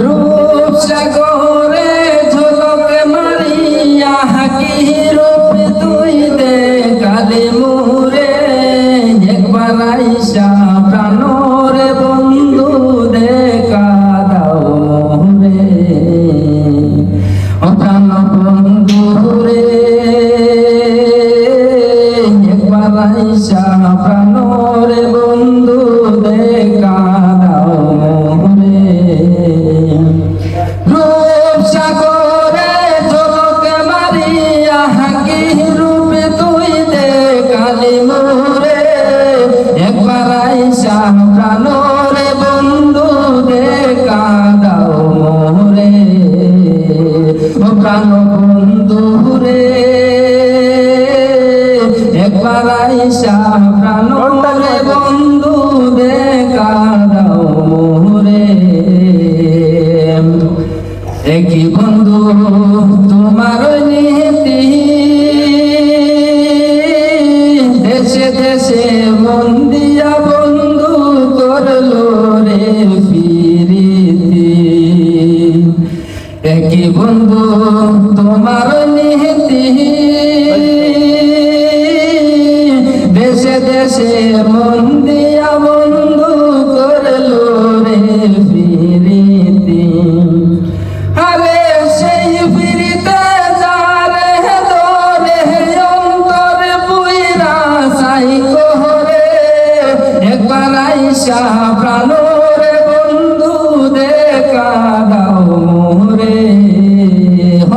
রূপ সাগরে ঝলক মারিয়া হাকি রূপ তুই দে কালে মুরে। একবার আইসা প্রাণরে বন্ধু দেখা দাও মোরে। ও প্রাণ বন্ধু রে, একবার আইসা প্রাণরে কালি মোরে একবার আইসা প্রাণরে, বন্ধু দেখা দাও মোরে। ও প্রাণ বন্ধু রে, একবার আইসা প্রাণরে, বন্ধু দেখা দাও মোরে। একই বন্ধু তোমার দেশে বন্দিয়া বন্ধু করল রে ফিরিতি। একই বন্ধু তোমার নিহতি। দেশে দেশে বন্দিয়া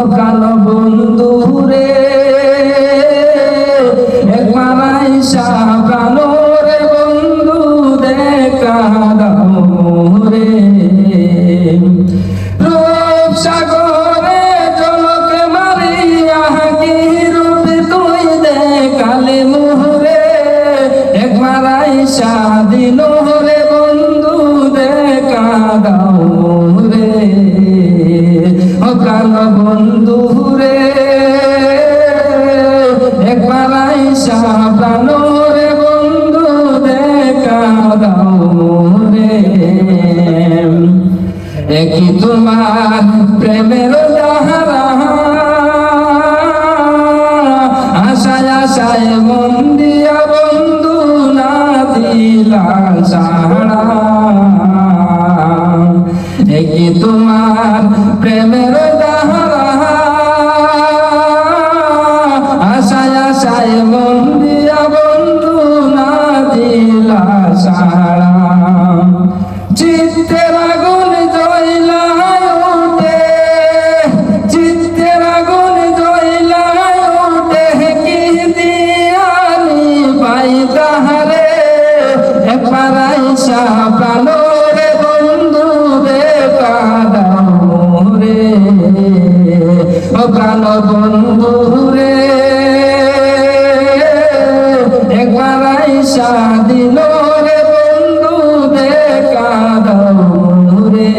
হকাল বন্ধু রে। একবার আইসা প্রাণরে বন্ধু, দেখা দাও মোরে রূপ সাগরে জলকে মারিয়া কি রূপ তুই দে কালে মুহরে? একবার আইসা দিন ও কাল বন্ধু রে, একবার আইসা রে বন্ধু দেখা রে একই তোমার প্রেমের বন্ধু না দিলা তোমার দাহারা প্রাণ বন্ধু রে একবার আইসা দিল রে বন্ধু দেখা দাও রে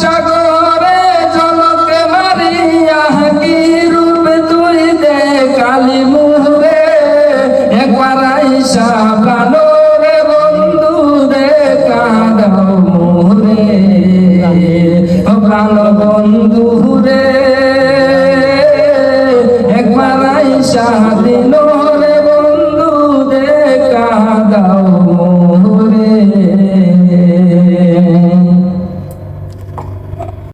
সাগরে জলকে মারিয়া কি রূপ তুই দে কালী মুহরে, একবার আইসা প্রাণ বন্ধুরে একবার আইসা দিল রে বন্ধু দেখা দাও